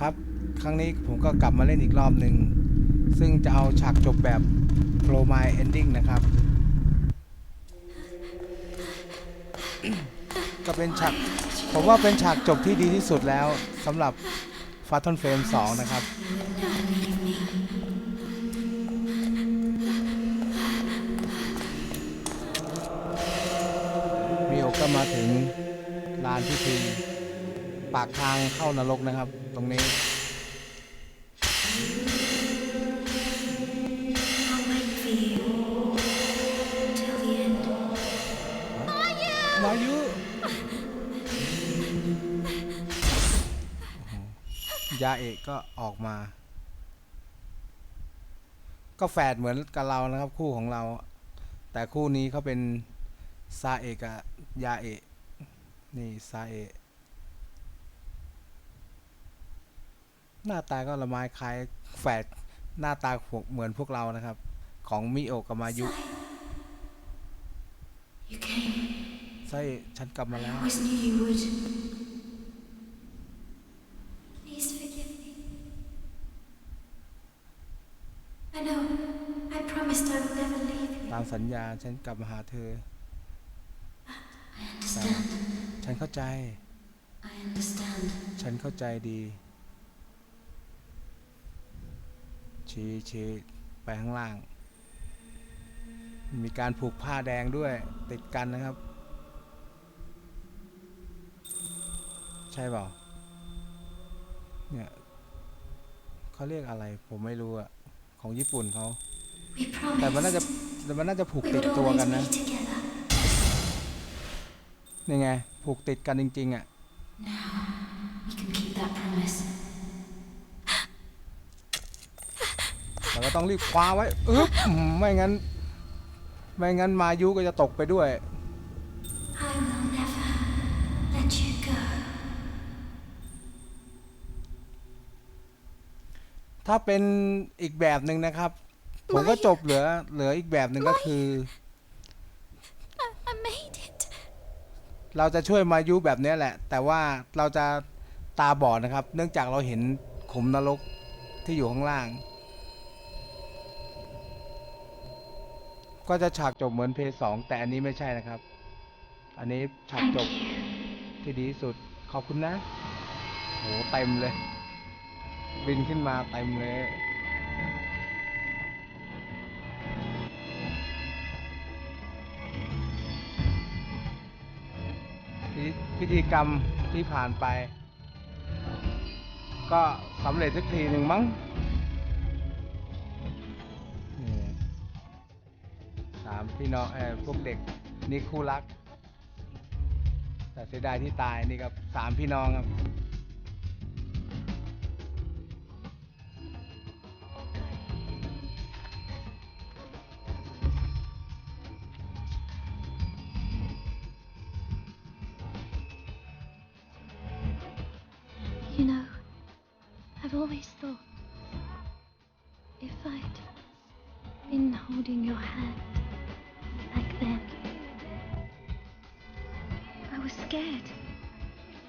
ครับ ครั้งนี้ผมก็กลับมาเล่นอีกรอบหนึ่ง ซึ่งจะเอาฉากจบแบบ Pro My Ending นะครับ ก็เป็นฉาก ผมว่าเป็นฉากจบที่ดีที่สุดแล้วสำหรับ f a t o n Frame 2 นะครับมีโอก็มาถึงลานพิธี ปากทางเข้านรกนะครับ ตรงนี้ I'll wait for you till the end. มายุยาเอกก็ออกมา ก็แฝดเหมือนกับเรานะครับ คู่ของเรา แต่คู่นี้เขาเป็นซาเอกกับยาเอกนี่ซาเอก หน้าตาก็ละไม้คล้ายแฝดหน้าตาเหมือนพวกเรานะครับ ของมิโอะกับมายุ You came. ใช่ฉันกลับมา I แล้ว always knew you would. Please forgive me. I know. I promised I would never leave you. ตามสัญญาฉันกลับมาหาเธอ I understand. ฉันเข้าใจ I understand. ฉันเข้าใจดี ชี้ชี้ไปข้างล่าง มีการผูกผ้าแดงด้วยติดกันนะครับ ใช่เปล่าเนี่ยเขาเรียกอะไรผมไม่รู้อะของญี่ปุ่นเขา We แต่มันน่าจะ promised แต่มันน่าจะผูก we ติด would ตัว always กัน be นะ together. นี่ไงผูกติดกันจริงๆอะ Now we can keep that promise. เราก็ต้องรีบคว้าไว้อึ๊บอื้อหือไม่งั้น ไม่งั้นมายุก็จะตกไปด้วย I will never let you go. ถ้าเป็นอีกแบบหนึ่งนะครับ ผมก็จบเหลือ เหลืออีกแบบหนึ่งก็คือ I, I made it. เราจะช่วยมายุแบบเนี้ยแหละ แต่ว่าเราจะตาบอดนะครับ เนื่องจากเราเห็นขุมนรกที่อยู่ข้างล่าง ก็จะฉากจบเหมือนเพย์สองแต่อันนี้ไม่ใช่นะครับ อันนี้ฉากจบที่ดีที่สุดขอบคุณนะโหเต็มเลย บินขึ้นมาเต็มเลยพิพิธีกรรมที่ผ่านไป ก็สำเร็จสักทีหนึ่งมั้ง สามพี่น้องเออพวกเด็กนี่คู่รัก แต่เสียดายที่ตายนี่ครับสามพี่น้องครับ If I'd been holding your hand. then, I was scared.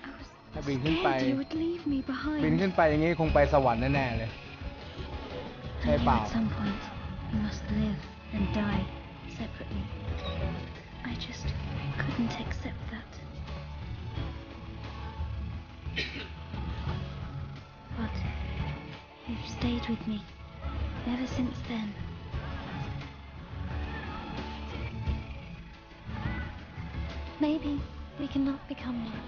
I was ถ้าบินขึ้นไป scared you would leave me บิน behind. ขึ้นไปอย่างงี้คงไปสวรรค์แน่ๆเลย I ใช่ knew เปล่า at some point we must live and die separately. I just couldn't accept that. But you've stayed with me ever since then. Maybe we cannot become one.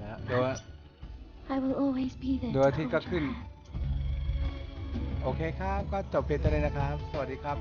นะโดย I will always be there. ด to วงอาทิตย์ก็ hold your ขึ้น hand. โอเคครับ ก็จบเพียงเท่านี้นะครับ สวัสดีครับ